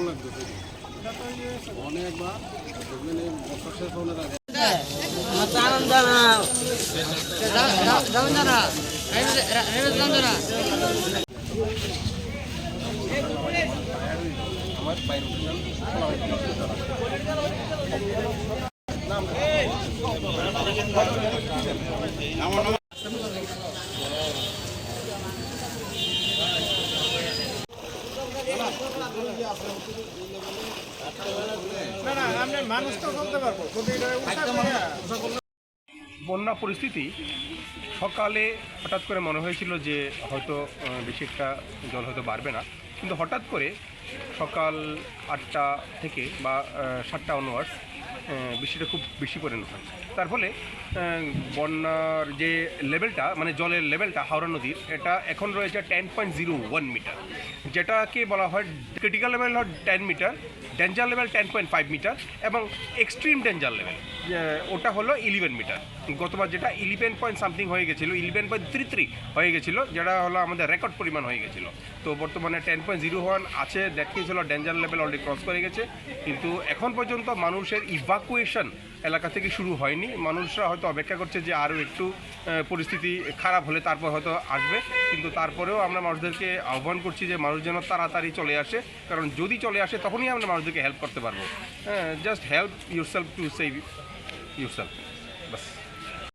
কখন লাগবে অনেকবার আমার নাম বন্যা পরিস্থিতি, সকালে হঠাৎ করে মনে হয়েছিল যে হয়তো বেশি একটা জল হয়তো বাড়বে না। কিন্তু হঠাৎ করে সকাল আটটা থেকে বা সাতটা অনওয়ার্ডস বৃষ্টিটা খুব বেশি পরিণত হয় তার ফলে বন্যার যে লেভেলটা মানে জলের লেভেলটা, হাওড়া নদীর, এটা এখন রয়েছে ten point zero one metre যেটাকে বলা হয় ক্রিটিক্যাল লেভেল হয় ten metre danger level ten point five metre এবং এক্সট্রিম ডেঞ্জার লেভেল ওটা হলো ইলেভেন মিটার গতবার যেটা ইলেভেন পয়েন্ট সামথিং হয়ে গেছিল ইলেভেন পয়েন্ট থ্রি থ্রি হয়ে গেছিল, যেটা হলো আমাদের রেকর্ড পরিমাণ হয়ে গেছিল। তো বর্তমানে টেন পয়েন্ট জিরো ওয়ান আছে দ্যাট মিনস হলো ডেঞ্জার লেভেল অলরেডি ক্রস করে গেছে। কিন্তু এখন পর্যন্ত মানুষের ইভাকুয়েশন এলাকা থেকে শুরু হয়নি। মানুষরা হয়তো অপেক্ষা করছে যে আরও একটু পরিস্থিতি খারাপ হলে তারপর হয়তো আসবে। কিন্তু তারপরেও আমরা মানুষদেরকে আহ্বান করছি যে মানুষ যেন তাড়াতাড়ি চলে আসে, কারণ যদি চলে আসে তখনই আমরা মানুষদেরকে হেল্প করতে পারব। হ্যাঁ just help yourself to save yourself bus.